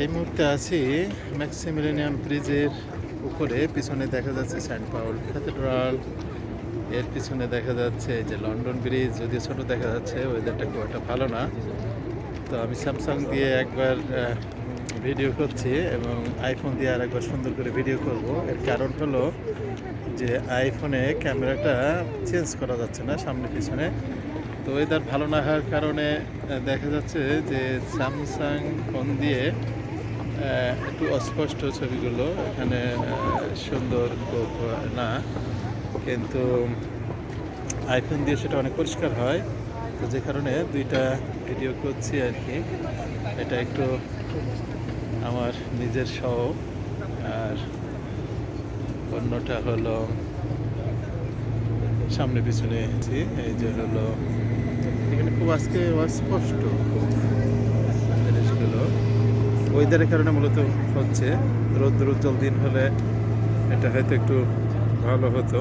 এই মুহূর্তে আছি ম্যাক্সিমিলিনিয়াম ব্রিজের উপরে। পিছনে দেখা যাচ্ছে সেন্ট পাউল ক্যাথেড্রাল। এর পিছনে দেখা যাচ্ছে যে লন্ডন ব্রিজ যদি ছোট দেখা যাচ্ছে ওয়েদারটা খুব একটা ভালো না। তো আমি স্যামসাং দিয়ে একবার ভিডিও করছি এবং আইফোন দিয়ে আর একবার সুন্দর করে ভিডিও করব। এর কারণ হলো যে আইফোনে ক্যামেরাটা চেঞ্জ করা যাচ্ছে না সামনে পিছনে। তো ওয়েদার ভালো না হওয়ার কারণে দেখা যাচ্ছে যে স্যামসাং ফোন দিয়ে একটু অস্পষ্ট ছবিগুলো। এখানে সুন্দর না, কিন্তু আইফোন দিয়ে সেটা অনেক পরিষ্কার হয়। তো যে কারণে দুইটা ভিডিও করছি আর কি। এটা একটু আমার নিজের শখ আর অন্যটা হলো সামনে পিছনে এই যে হলো, এখানে খুব আজকে অস্পষ্ট জিনিসগুলো। ওয়েদারের কারণে মূলত হচ্ছে রোদ রোদ জল দিন হলে এটা হয়তো একটু ভালো হতো।